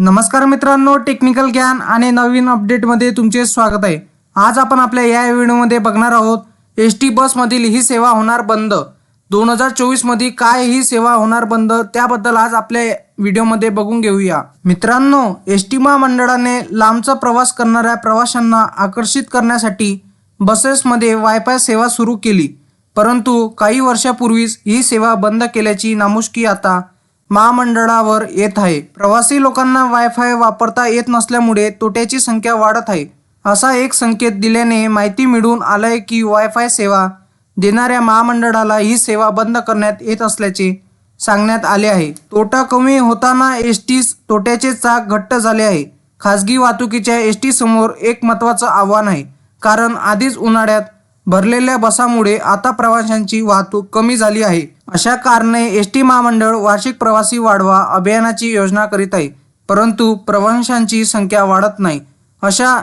नमस्कार मित्रांनो टेक्निकल ज्ञान आणि नवीन अपडेटमध्ये तुमचे स्वागत आहे. आज आपण आपल्या या व्हिडिओमध्ये बघणार आहोत एस टी बसमधील ही सेवा होणार बंद. दोन हजार चोवीसमध्ये काय ही सेवा होणार बंद त्याबद्दल आज आपल्या व्हिडिओमध्ये बघून घेऊया. मित्रांनो एस टी महामंडळाने लांबचा प्रवास करणाऱ्या प्रवाशांना आकर्षित करण्यासाठी बसेसमध्ये वायफाय सेवा सुरू केली. परंतु काही वर्षापूर्वीच ही सेवा बंद केल्याची नामुष्की आता महामंडळावर येत आहे. प्रवासी लोकांना वायफाय वापरता येत नसल्यामुळे तोट्याची संख्या वाढत आहे. असा एक संकेत दिल्याने माहिती मिळून आलंय की वायफाय सेवा देणाऱ्या महामंडळाला ही सेवा बंद करण्यात येत असल्याचे सांगण्यात आले आहे. तोटा कमी होताना एस टी तोट्याचे चाक घट्ट झाले आहे. खासगी वाहतुकीच्या एस टी समोर एक महत्त्वाचं आव्हान आहे. कारण आधीच उन्हाळ्यात भरलेल्या बसामुळे आता प्रवाशांची वाहतूक कमी झाली आहे. अशा कारणे एस टी महामंडळ वार्षिक प्रवासी वाढवा अभियानाची योजना करीत आहे. परंतु प्रवाशांची संख्या वाढत नाही. अशा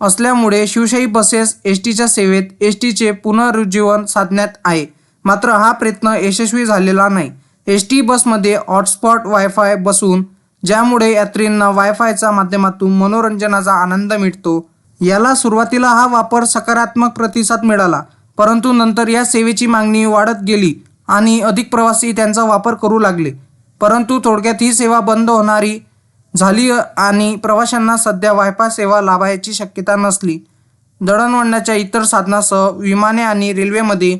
असल्यामुळे शिवशाही बसेस एस टीच्या सेवेत एस टीचे पुनरुज्जीवन साधण्यात आहे. मात्र हा प्रयत्न यशस्वी झालेला नाही. एस टी बसमध्ये हॉटस्पॉट वायफाय बसून ज्यामुळे यात्रींना वायफायच्या माध्यमातून मनोरंजनाचा आनंद मिळतो. याला सुरुवातीला हा वापर सकारात्मक प्रतिसाद मिळाला परंतु नंतर या सेवेची मागणी वाढत गेली. आणि अधिक प्रवासी त्यांचा वापर करू लागले. परंतु थोडक्यात ही सेवा बंद होणारी झाली आणि प्रवाशांना सध्या वायफाय सेवा लाभायची शक्यता नसली. दळणवळणाच्या इतर साधनासह विमाने आणि रेल्वेमध्ये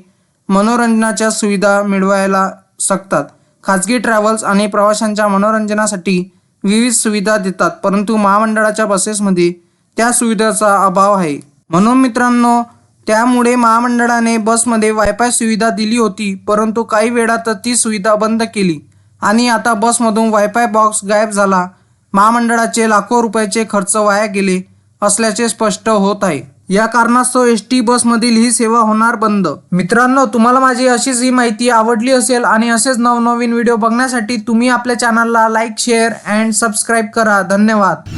मनोरंजनाच्या सुविधा मिळवायला शकतात. खाजगी ट्रॅव्हल्स आणि प्रवाशांच्या मनोरंजनासाठी विविध सुविधा देतात परंतु महामंडळाच्या बसेसमध्ये त्या सुविधेचा अभाव आहे. म्हणून मित्रांनो त्यामुळे महामंडळाने बसमध्ये वायफाय सुविधा दिली होती परंतु काही वेळातच ती सुविधा बंद केली आणि आता बसमधून वायफाय बॉक्स गायब झाला. महामंडळाचे लाखो रुपयाचे खर्च वाया गेले असल्याचे स्पष्ट होत आहे. या कारणास्तव एस टी बसमधील ही सेवा होणार बंद. मित्रांनो तुम्हाला माझी अशीच ही माहिती आवडली असेल आणि असेच नवनवीन व्हिडिओ बघण्यासाठी तुम्ही आपल्या चॅनलला लाईक शेअर अँड सबस्क्राईब करा. धन्यवाद.